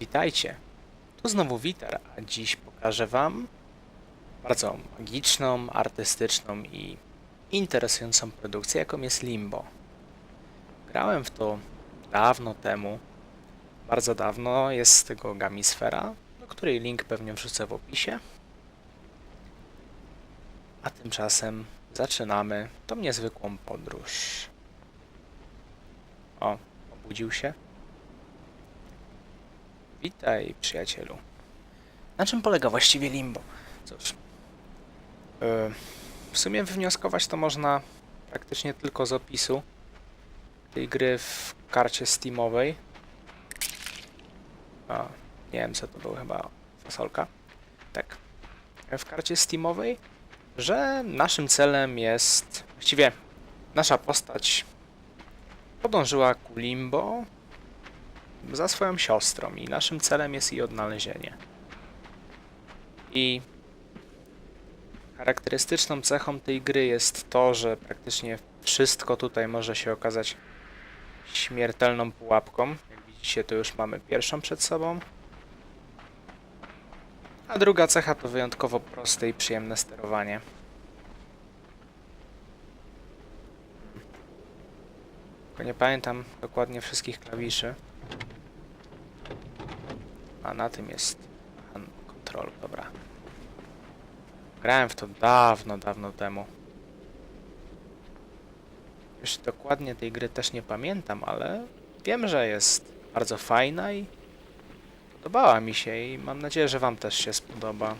Witajcie. Tu znowu Witar, a dziś pokażę Wam bardzo magiczną, artystyczną i interesującą produkcję, jaką jest Limbo. Grałem w to dawno temu, bardzo dawno, jest z tego Gamisfera, do której link pewnie wrzucę w opisie. A tymczasem zaczynamy tą niezwykłą podróż. O, obudził się. Witaj, przyjacielu. Na czym polega właściwie Limbo? Cóż, yy, w sumie wywnioskować to można praktycznie tylko z opisu tej gry w karcie Steamowej. A, nie wiem co to było, chyba fasolka. Tak. W karcie Steamowej, że naszym celem jest, właściwie nasza postać podążyła ku Limbo, za swoją siostrą i naszym celem jest jej odnalezienie. I charakterystyczną cechą tej gry jest to, że praktycznie wszystko tutaj może się okazać śmiertelną pułapką. Jak widzicie, to już mamy pierwszą przed sobą. A druga cecha to wyjątkowo proste i przyjemne sterowanie. Tylko nie pamiętam dokładnie wszystkich klawiszy. A na tym jest kontrol, dobra. Grałem w to dawno, dawno temu. Już dokładnie tej gry też nie pamiętam, ale wiem, że jest bardzo fajna i podobała mi się i mam nadzieję, że wam też się spodoba.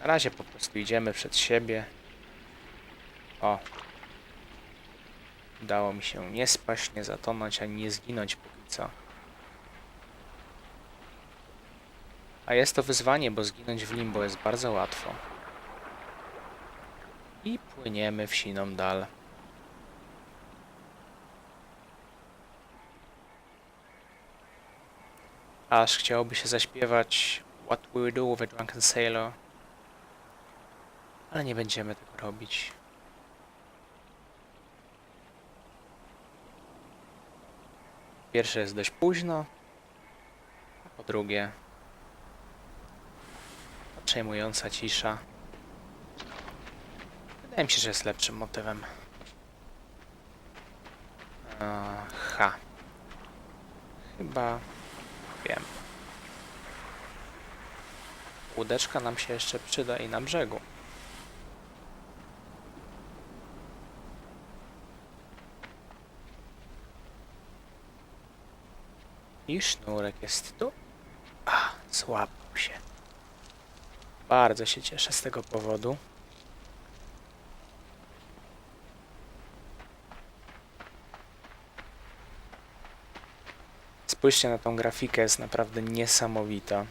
Na razie po prostu idziemy przed siebie. O. Udało mi się nie spaść, nie zatonąć, ani nie zginąć póki co. A jest to wyzwanie, bo zginąć w limbo jest bardzo łatwo. I płyniemy w siną dal. Aż chciałoby się zaśpiewać What we do with a drunken sailor? Ale nie będziemy tego robić. Pierwsze jest dość późno, a po drugie przejmująca cisza. Wydaje mi się, że jest lepszym motywem. Aha. Chyba wiem. Łódeczka nam się jeszcze przyda i na brzegu. I sznurek jest tu. A, złapał się. Bardzo się cieszę z tego powodu. Spójrzcie na tą grafikę, jest naprawdę niesamowita.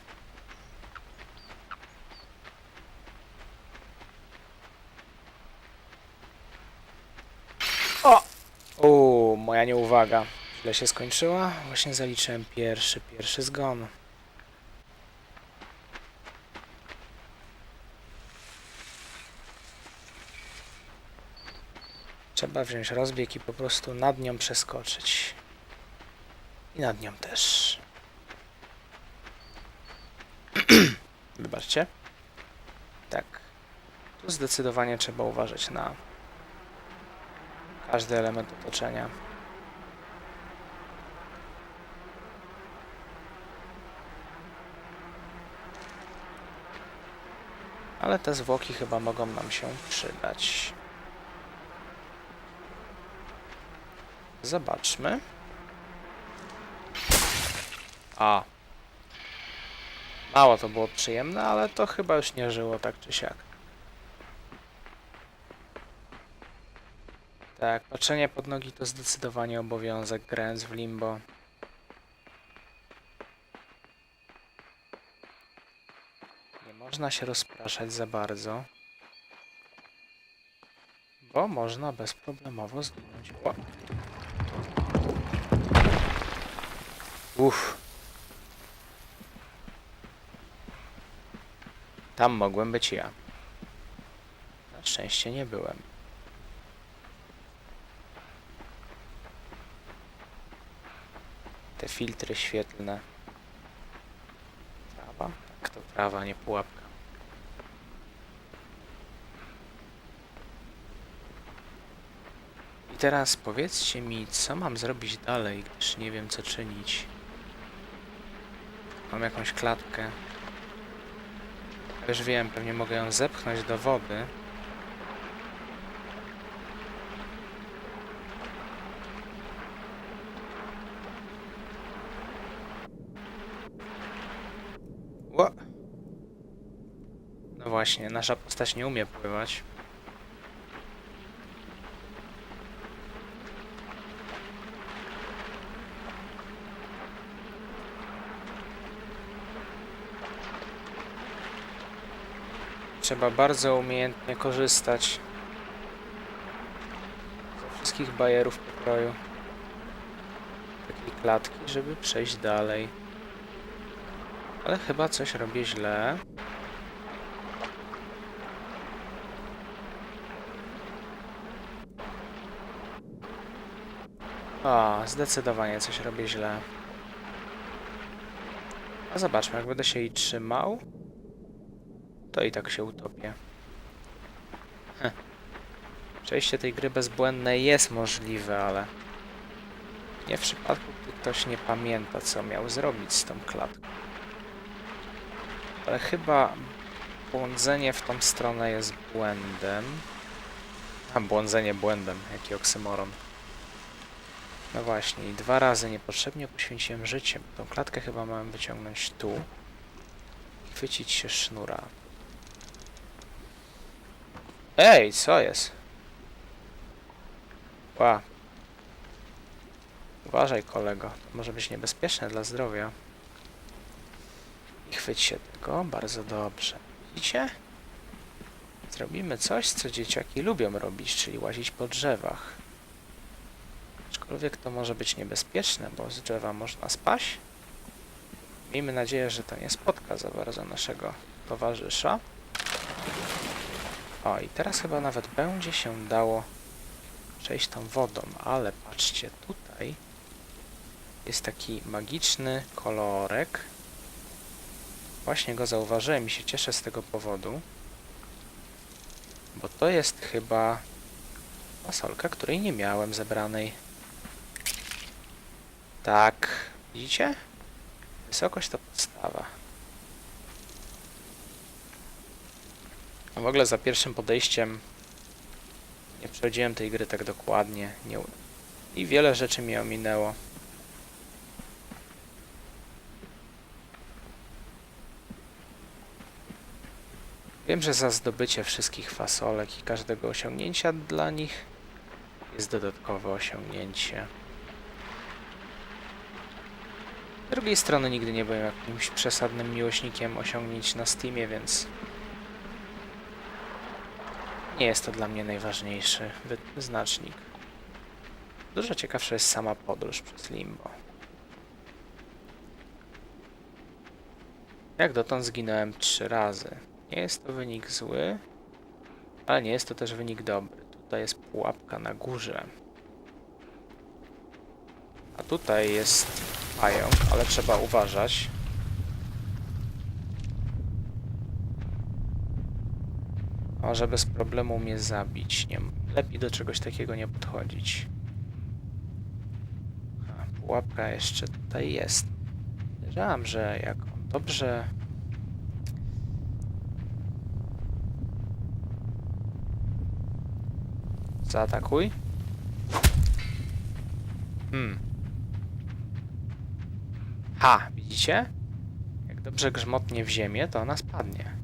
O! O, moja nieuwaga. Źle się skończyła. Właśnie zaliczyłem pierwszy, pierwszy zgon. Trzeba wziąć rozbieg i po prostu nad nią przeskoczyć. I nad nią też. Wybaczcie. Tak. Tu zdecydowanie trzeba uważać na każdy element otoczenia. Ale te zwłoki chyba mogą nam się przydać. Zobaczmy. A. Mało to było przyjemne, ale to chyba już nie żyło tak czy siak. Tak, patrzenie pod nogi to zdecydowanie obowiązek grając w limbo. Nie można się rozpraszać za bardzo. Bo można bezproblemowo zginąć. Uff. Tam mogłem być ja. Na szczęście nie byłem. te filtry świetlne. Trawa? Tak, to trawa, nie pułapka. I teraz powiedzcie mi, co mam zrobić dalej, gdyż nie wiem co czynić. Mam jakąś klatkę. Już wiem, pewnie mogę ją zepchnąć do wody. Ło! No właśnie, nasza postać nie umie pływać. Trzeba bardzo umiejętnie korzystać ze wszystkich bajerów pokroju takiej klatki, żeby przejść dalej. Ale chyba coś robię źle. O, zdecydowanie coś robię źle. A zobaczmy, jak będę się jej trzymał, to i tak się utopię. Heh. Przejście tej gry bezbłędnej jest możliwe, ale nie w przypadku, gdy ktoś nie pamięta, co miał zrobić z tą klatką. Ale chyba błądzenie w tą stronę jest błędem. A, błądzenie błędem, jaki oksymoron. No właśnie, i dwa razy niepotrzebnie poświęciłem życie. Tą klatkę chyba mam wyciągnąć tu. Chwycić się sznura. Ej, co jest? Ła. Uważaj, kolego. To może być niebezpieczne dla zdrowia. I chwyć się tego. Bardzo dobrze. Widzicie? Zrobimy coś, co dzieciaki lubią robić, czyli łazić po drzewach. Aczkolwiek to może być niebezpieczne, bo z drzewa można spaść. Miejmy nadzieję, że to nie spotka za bardzo naszego towarzysza. O, i teraz chyba nawet będzie się dało przejść tą wodą, ale patrzcie, tutaj jest taki magiczny kolorek. Właśnie go zauważyłem i się cieszę z tego powodu, bo to jest chyba fasolka, której nie miałem zebranej. Tak, widzicie? Wysokość to podstawa. W ogóle za pierwszym podejściem nie przechodziłem tej gry tak dokładnie. Nie... I wiele rzeczy mi ominęło. Wiem, że za zdobycie wszystkich fasolek i każdego osiągnięcia dla nich jest dodatkowe osiągnięcie. Z drugiej strony nigdy nie byłem jakimś przesadnym miłośnikiem osiągnięć na Steamie, więc nie jest to dla mnie najważniejszy wy- wyznacznik. Dużo ciekawsza jest sama podróż przez Limbo. Jak dotąd zginąłem trzy razy. Nie jest to wynik zły, ale nie jest to też wynik dobry. Tutaj jest pułapka na górze. A tutaj jest pająk, ale trzeba uważać. Może bez problemu mnie zabić. Nie, lepiej do czegoś takiego nie podchodzić. A, pułapka jeszcze tutaj jest. Wiedziałam, że jak on dobrze... Zaatakuj. Hmm. Ha, widzicie? Jak dobrze grzmotnie w ziemię, to ona spadnie.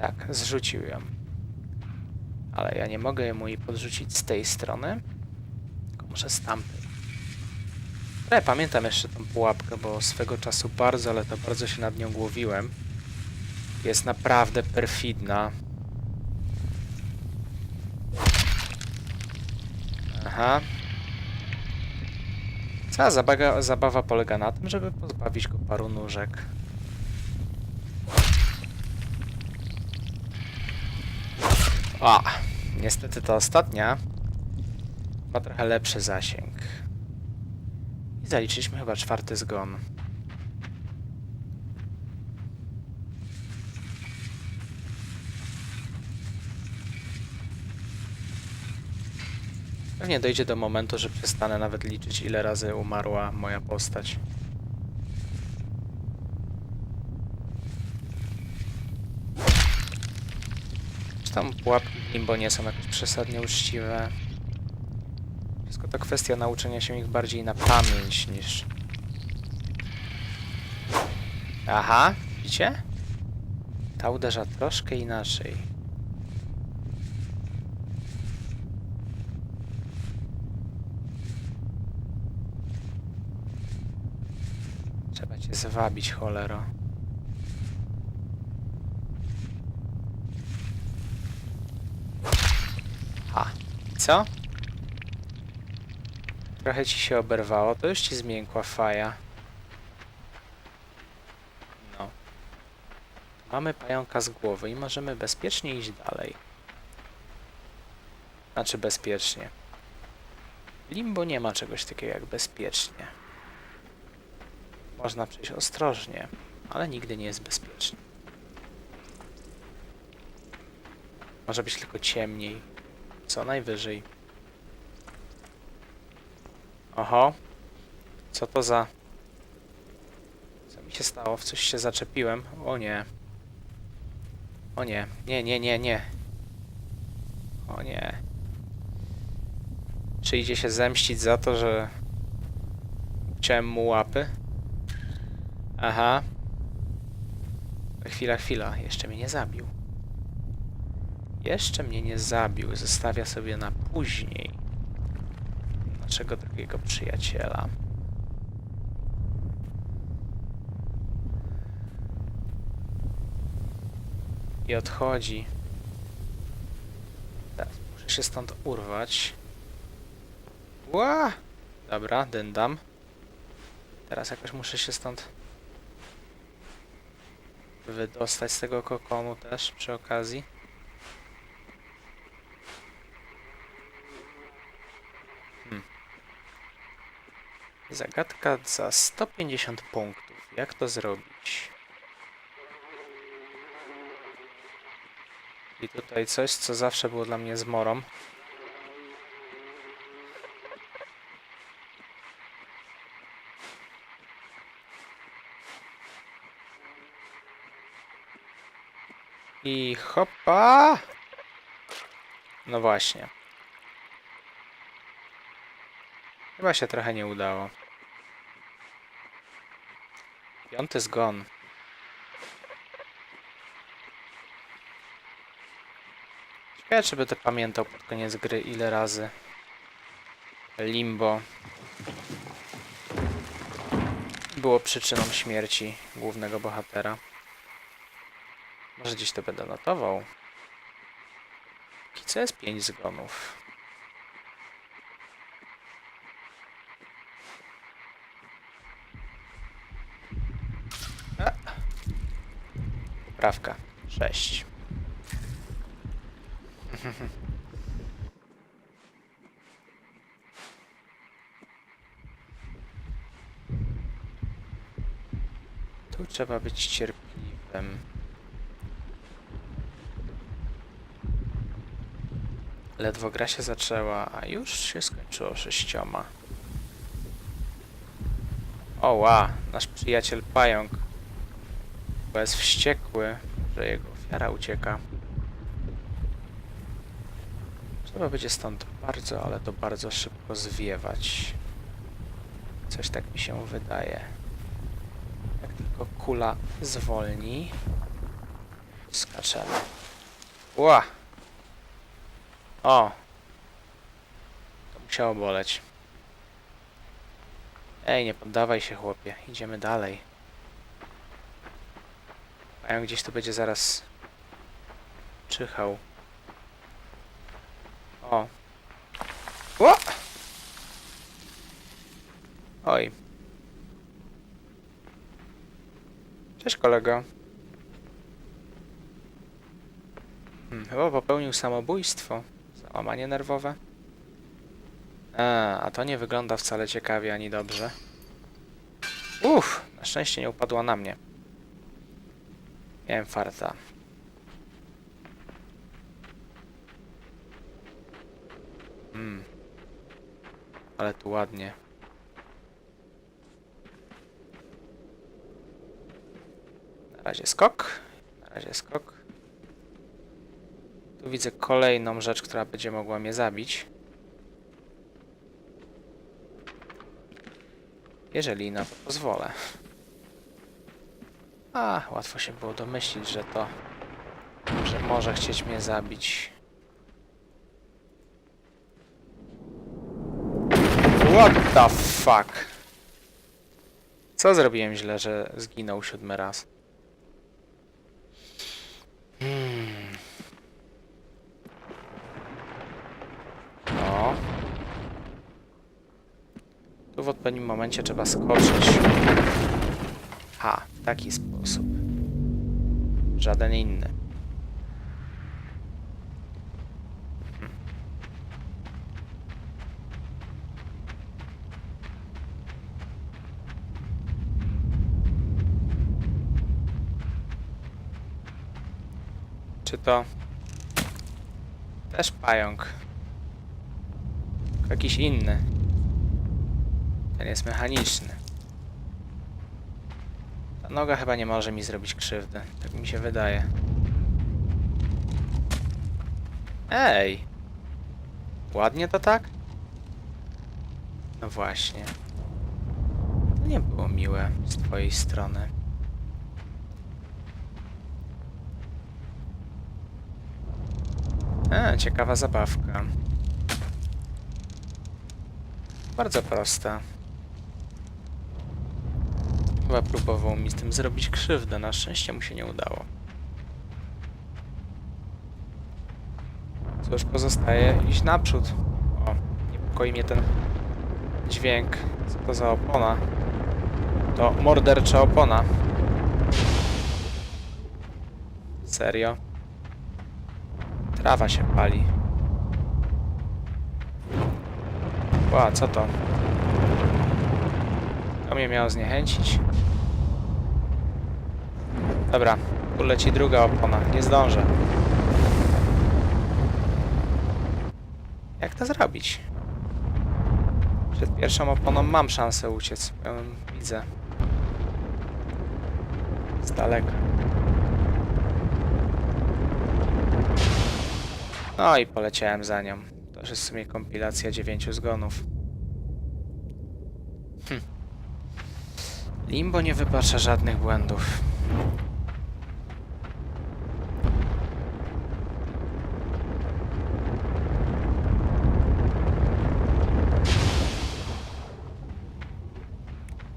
Tak, zrzucił ją. Ale ja nie mogę mu jej podrzucić z tej strony, tylko muszę z tamtej. Ale pamiętam jeszcze tą pułapkę, bo swego czasu bardzo, ale to bardzo się nad nią głowiłem. Jest naprawdę perfidna. Aha. Cała zabaga, zabawa polega na tym, żeby pozbawić go paru nóżek. O, niestety ta ostatnia ma trochę lepszy zasięg. I zaliczyliśmy chyba czwarty zgon. Pewnie dojdzie do momentu, że przestanę nawet liczyć, ile razy umarła moja postać. Tam pułapki w Limbo nie są jakieś przesadnie uczciwe? Wszystko to kwestia nauczenia się ich bardziej na pamięć niż... Aha, widzicie? Ta uderza troszkę inaczej. Trzeba cię zwabić, cholero. Ha, i co? Trochę ci się oberwało, to już ci zmiękła faja. No. Mamy pająka z głowy i możemy bezpiecznie iść dalej. Znaczy bezpiecznie. Limbo nie ma czegoś takiego jak bezpiecznie. Można przejść ostrożnie, ale nigdy nie jest bezpiecznie. Może być tylko ciemniej. Co najwyżej. Oho. Co to za... Co mi się stało? W coś się zaczepiłem. O nie. O nie. Nie, nie, nie, nie. O nie. Czy idzie się zemścić za to, że... Chciałem mu łapy? Aha. Chwila, chwila. Jeszcze mnie nie zabił. Jeszcze mnie nie zabił. Zostawia sobie na później. Naszego drugiego przyjaciela. I odchodzi. Teraz muszę się stąd urwać. Ła! Dobra, dyndam. Teraz jakoś muszę się stąd wydostać z tego kokonu też przy okazji. Zagadka za 150 punktów. Jak to zrobić? I tutaj coś, co zawsze było dla mnie zmorą. I hopa! No właśnie. Chyba się trochę nie udało. Piąty zgon. Ciekawe, czy pamiętał pod koniec gry ile razy Limbo było przyczyną śmierci głównego bohatera. Może gdzieś to będę notował. Póki co jest 5 zgonów. A. Poprawka. 6. Tu trzeba być cierpliwym. Ledwo gra się zaczęła, a już się skończyło sześcioma. O ła, nasz przyjaciel pająk. Chyba jest wściekły, że jego ofiara ucieka. Trzeba będzie stąd bardzo, ale to bardzo szybko zwiewać. Coś tak mi się wydaje. Jak tylko kula zwolni, skaczemy. Ła! O! To musiało boleć. Ej, nie poddawaj się, chłopie. Idziemy dalej. Pająk gdzieś tu będzie zaraz czyhał. O. O! Oj. Cześć kolego. Hmm, chyba popełnił samobójstwo. Załamanie nerwowe. A, a to nie wygląda wcale ciekawie ani dobrze. Uff, na szczęście nie upadła na mnie. Miałem farta. Hmm. Ale tu ładnie. Na razie skok. Na razie skok. Tu widzę kolejną rzecz, która będzie mogła mnie zabić. Jeżeli na to pozwolę. A, łatwo się było domyślić, że to... że może chcieć mnie zabić. What the fuck? Co zrobiłem źle, że zginął siódmy raz? Hmm. No. Tu w odpowiednim momencie trzeba skoczyć. W taki sposób. Żaden inny. Czy to też pająk? Jakiś inny. Ten jest mechaniczny. Noga chyba nie może mi zrobić krzywdy. Tak mi się wydaje. Ej! Ładnie to tak? No właśnie. To nie było miłe z twojej strony. A, ciekawa zabawka. Bardzo prosta. Chyba próbował mi z tym zrobić krzywdę, na szczęście mu się nie udało. Cóż, pozostaje iść naprzód. O, niepokoi mnie ten dźwięk. Co to za opona? To mordercza opona. Serio? Trawa się pali. Ła, co to? To mnie miało zniechęcić. Dobra, tu leci druga opona. Nie zdążę. Jak to zrobić? Przed pierwszą oponą mam szansę uciec. Ja widzę. Z daleka. No i poleciałem za nią. To jest w sumie kompilacja dziewięciu zgonów. Limbo nie wybacza żadnych błędów.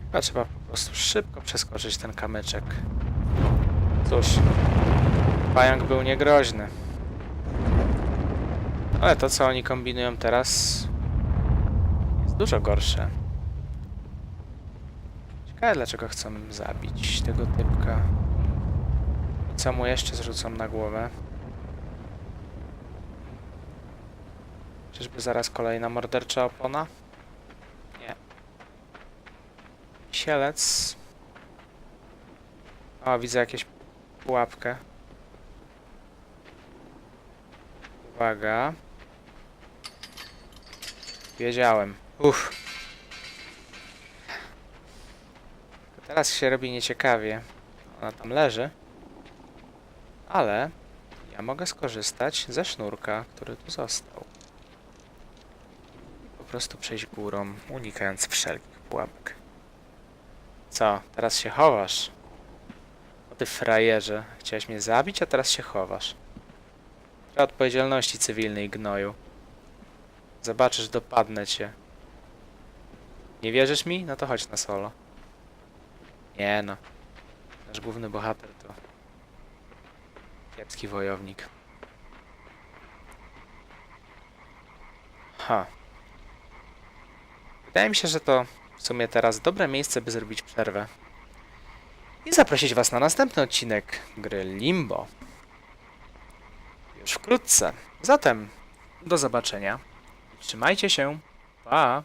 Chyba trzeba po prostu szybko przeskoczyć ten kamyczek. Cóż, pająk był niegroźny. Ale to, co oni kombinują teraz, jest dużo gorsze. Ciekawe, dlaczego chcą zabić tego typka. Co mu jeszcze zrzucą na głowę? Czyżby zaraz kolejna mordercza opona? Nie. Sielec. O, widzę jakieś pułapkę. Uwaga. Wiedziałem. Uff. Teraz się robi nieciekawie. Ona tam leży. Ale ja mogę skorzystać ze sznurka, który tu został. Po prostu przejść górą, unikając wszelkich pułapek. Co? Teraz się chowasz? O ty frajerze. Chciałeś mnie zabić, a teraz się chowasz. Trochę odpowiedzialności cywilnej, gnoju. Zobaczysz, dopadnę cię. Nie wierzysz mi? No to chodź na solo. Nie no. Nasz główny bohater to... Kiepski wojownik. Ha. Wydaje mi się, że to w sumie teraz dobre miejsce, by zrobić przerwę. I zaprosić was na następny odcinek gry Limbo. już wkrótce. Zatem do zobaczenia. Trzymajcie się. Pa!